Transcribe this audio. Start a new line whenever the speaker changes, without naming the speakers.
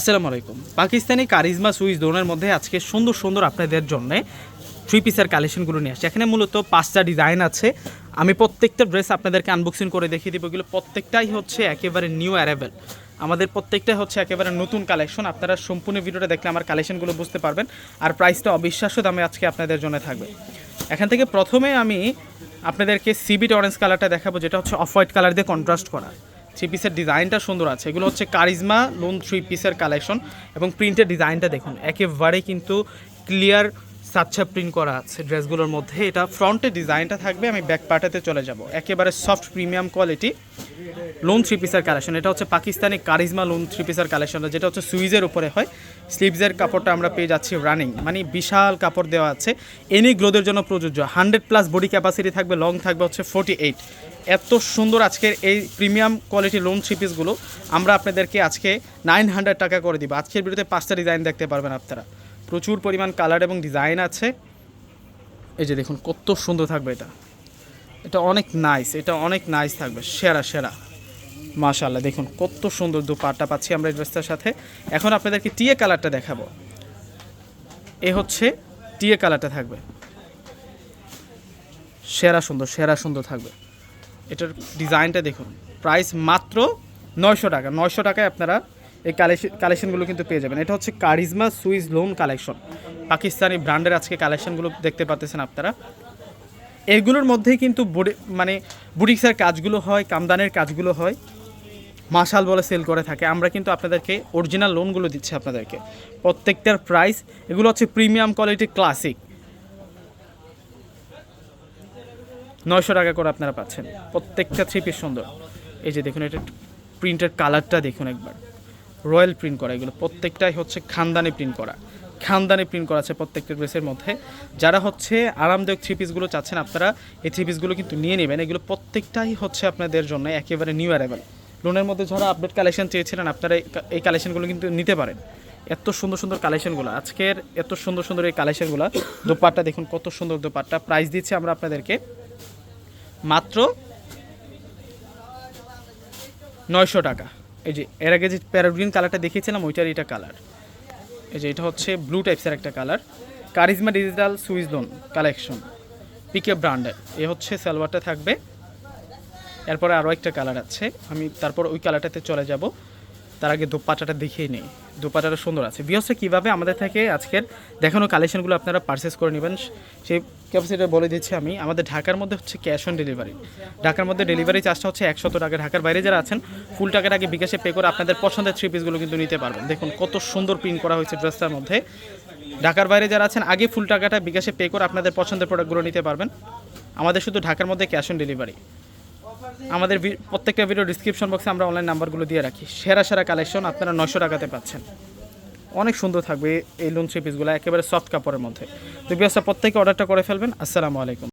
আসসালামু আলাইকুম। Pakistani charisma switch দোনের মধ্যে আজকে সুন্দর সুন্দর আপনাদের জন্য থ্রি পিসের কালেকশনগুলো নিয়ে আসছে। এখানে মূলত পাঁচটা ডিজাইন আছে। আমি প্রত্যেকটা ড্রেস আপনাদেরকে আনবক্সিং করে দেখিয়ে দিব। এগুলো প্রত্যেকটাই হচ্ছে একেবারে নিউ অ্যারাইভেল আমাদের প্রত্যেকটাই হচ্ছে একেবারে নতুন কালেকশন আপনারা সম্পূর্ণ ভিডিওটা দেখলে আমার কালেকশনগুলো বুঝতে পারবেন। আর প্রাইসটা অবিশ্বাস্য দামে আজকে আপনাদের জন্য থাকবে। এখান থেকে প্রথমে আমি আপনাদেরকে সিবিট অরেঞ্জ কালারটা দেখাবো, যেটা হচ্ছে অফ হোয়াইট কালার দিয়ে কন্ট্রাস্ট করা। থ্রি পিসের ডিজাইনটা সুন্দর আছে। এগুলো হচ্ছে কারিজমা লোন থ্রি পিসের কালেকশন এবং প্রিন্টের ডিজাইনটা দেখুন একেবারে কিন্তু ক্লিয়ার সাচ্ছা প্রিন্ট করা আছে ড্রেসগুলোর মধ্যে। এটা ফ্রন্টের ডিজাইনটা থাকবে, আমি ব্যাক পার্টাতে চলে যাব। একেবারে soft premium quality lawn three পিসের কালেকশন এটা হচ্ছে পাকিস্তানি কারিজমা লোন থ্রি পিসের কালেকশন যেটা হচ্ছে সুইজের উপরে হয়। স্লিভসের কাপড়টা আমরা পেয়ে যাচ্ছি রানিং মানে বিশাল কাপড় দেওয়া আছে। এনি গ্লোদের জন্য প্রযোজ্য। হান্ড্রেড প্লাস বডি ক্যাপাসিটি থাকবে লং থাকবে হচ্ছে ফোর্টি এইট এত সুন্দর আজকের এই প্রিমিয়াম কোয়ালিটি লোন থ্রি পিসগুলো আমরা আপনাদেরকে আজকে নাইন হান্ড্রেড টাকা করে দিব। আজকের ভিডিওতে পাঁচটা ডিজাইন দেখতে পারবেন আপনারা। প্রচুর পরিমাণ কালার এবং ডিজাইন আছে। এই যে দেখুন, কত সুন্দর থাকবে এটা। এটা অনেক নাইস এটা অনেক নাইস থাকবে, সেরা সেরা। মাশাল্লাহ দেখুন কত সুন্দর দুপাট্টা পাচ্ছি আমরা এই ড্রেসটার সাথে। এখন আপনাদেরকে টিয়ে কালারটা দেখাবো। এ হচ্ছে টিয়ে কালারটা থাকবে। সেরা সুন্দর সেরা সুন্দর থাকবে। এটার ডিজাইনটা দেখুন প্রাইস মাত্র নয়শো টাকা। নয়শো টাকায় আপনারা এই কালেকশন কালেকশনগুলো কিন্তু পেয়ে যাবেন। এটা হচ্ছে Charizma Swiss lawn collection Pakistani ব্র্যান্ডের আজকে কালেকশনগুলো দেখতে পাচ্ছেন আপনারা। এগুলোর মধ্যেই কিন্তু মানে বুটিক্সের কাজগুলো হয়, কামদানের কাজগুলো হয়। মাশাল বলে সেল করে থাকে। আমরা কিন্তু আপনাদেরকে অরিজিনাল লোনগুলো দিচ্ছি আপনাদেরকে। প্রত্যেকটার প্রাইস এগুলো হচ্ছে প্রিমিয়াম কোয়ালিটি ক্লাসিক নয়শো টাকা করে আপনারা পাচ্ছেন। প্রত্যেকটা থ্রি পিস সুন্দর। এই যে দেখুন, এটা প্রিন্টের কালারটা দেখুন একবার। রয়্যাল প্রিন্ট করা এগুলো। প্রত্যেকটাই হচ্ছে খানদানি প্রিন্ট করা। খানদানি প্রিন্ট করা আছে প্রত্যেকটা ড্রেসের মধ্যে। যারা হচ্ছে আরামদায়ক থ্রি পিসগুলো চাচ্ছেন, আপনারা এই থ্রি পিসগুলো কিন্তু নিয়ে নেবেন। এগুলো প্রত্যেকটাই হচ্ছে আপনাদের জন্য একেবারে নিউ অ্যারাইভেল লোনের মধ্যে যারা আপডেট কালেকশন চেয়েছিলেন, আপনারা এই কালেকশনগুলো কিন্তু নিতে পারেন। এত সুন্দর সুন্দর কালেকশনগুলো আজকের এত সুন্দর সুন্দর এই কালেকশনগুলো দোপাট্টা দেখুন কত সুন্দর দোপাট্টা। প্রাইস দিচ্ছি আমরা আপনাদেরকে মাত্র নয়শো টাকা। এই যে, এর আগে যে প্যারাগ্রিন কালারটা দেখিয়েছিলাম, ওইটার এটা কালার এই যে এটা হচ্ছে ব্লু টাইপসের একটা colour Charizma digital Swiss lawn collection PK ব্র্যান্ডের এ হচ্ছে সালোয়ারটা থাকবে। এরপরে আরও একটা কালার আছে, আমি তারপর ওই কালারটাতে চলে যাব। তার আগে দোপাটাটা দেখিয়ে নিই। দোপাটাটা সুন্দর আছে। বিয়সে কীভাবে আমাদের থেকে আজকের দেখানো কালেকশনগুলো আপনারা পারচেস করে নেবেন, সেই ক্যাপাসিটি বলে দিচ্ছি আমি। আমাদের ঢাকার মধ্যে হচ্ছে ক্যাশ অন ডেলিভারি ঢাকার মধ্যে ডেলিভারি চার্জটা হচ্ছে একশত টাকা ঢাকার বাইরে যারা আছেন ফুল টাকার আগে বিকাশে পে করে আপনাদের পছন্দের থ্রি পিসগুলো কিন্তু নিতে পারবেন। দেখুন কত সুন্দর প্রিন্ট করা হয়েছে ড্রেসটার মধ্যে। ঢাকার বাইরে যারা আছেন, আগে ফুল টাকাটা বিকাশে পে করে আপনাদের পছন্দের প্রোডাক্টগুলো নিতে পারবেন। আমাদের শুধু ঢাকার মধ্যে ক্যাশ অন ডেলিভারি আমাদের প্রত্যেকটা ভিডিও ডিসক্রিপশন বক্সে আমরা অনলাইন নাম্বারগুলো দিয়ে রাখি। সেরা সেরা কালেকশন আপনারা নয়শো টাকাতে পাচ্ছেন। অনেক সুন্দর থাকবে এই লোন থ্রি পিসগুলো একেবারে সফট কাপড়ের মধ্যে। তো বিয়াসটা প্রত্যেকে অর্ডারটা করে ফেলবেন। আসসালামু আলাইকুম।